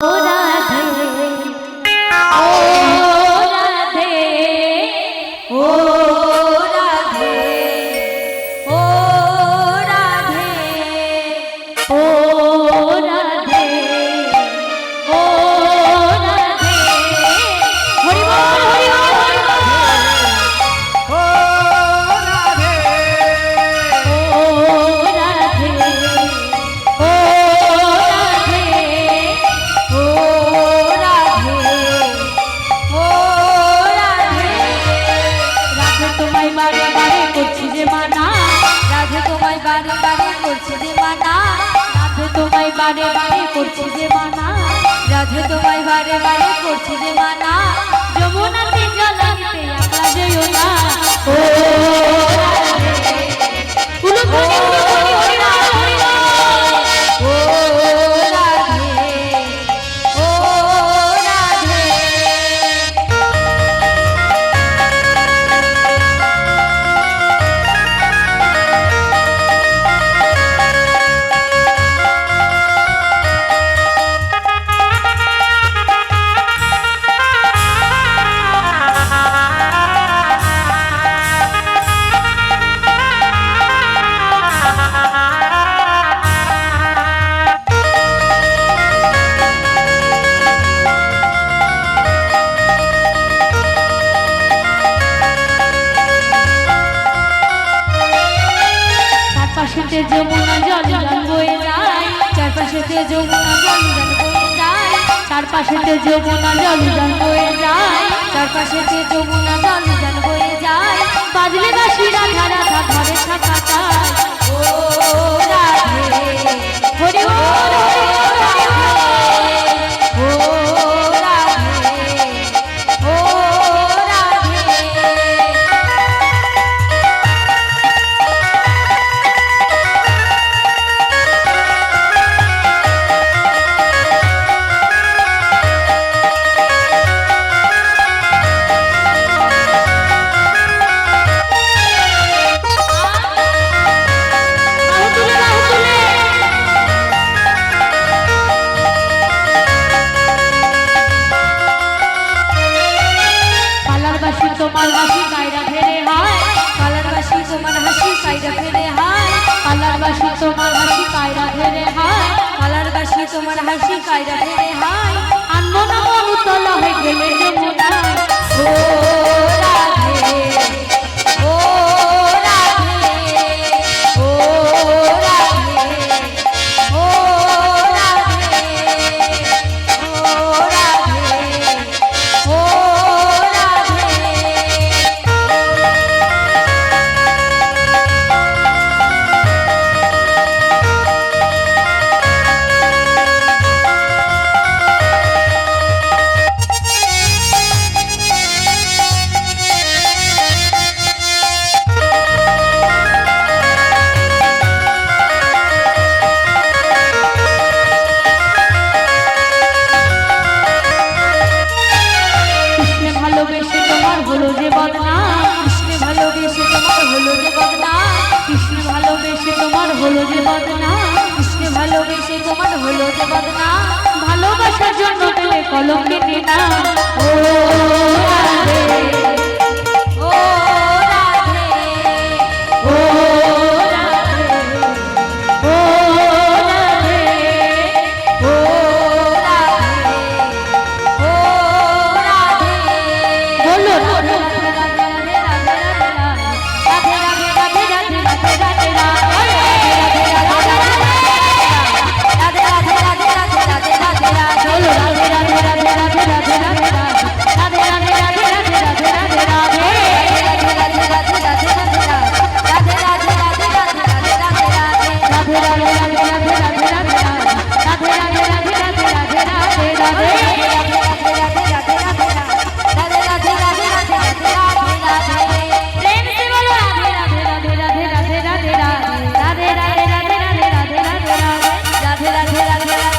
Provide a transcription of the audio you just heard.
ও যে মানা রাধে তোমায় বারে বারে করছে যে মানা রাধে তোমায় বারে বারে করছে যে মানা রাধে তোমায় বারে বারে করছে যে মানা চারপাশেতে যমুনা জল জল বয়ে যায়, চারপাশেতে যমুনা জল জল বয়ে যায়, চারপাশেতে যমুনা জল জল বয়ে যায়, চারপাশেতে যমুনা জল জল বয়ে যায়। বাজলে বাঁশি রাধা রাধা, ঘরে থাকা চায় ও তোমার হাসি কায়রা ফেলে হায়। পালার বাসি তোমার হাসি কায়রা ফেলে হায়। পালার বাসি তোমার হাসি কায়রা ফেলে হায়। বাসি তোমার হাসি কায়রা ফেলে হায়। আনমনা তলা হয়ে গেলে যমুনায় ভালোবেসে তোমার হলো যে বদনা কৃষ্ণ ভালোবেসে তোমার হলো যে বদনা কৃষ্ণ ভালোবেসে তোমার হলো যে বদনা কৃষ্ণ ভালোবেসে তোমার হলো যে বদনা ভালোবাসার জন্য দিলে কলম কেটে না ও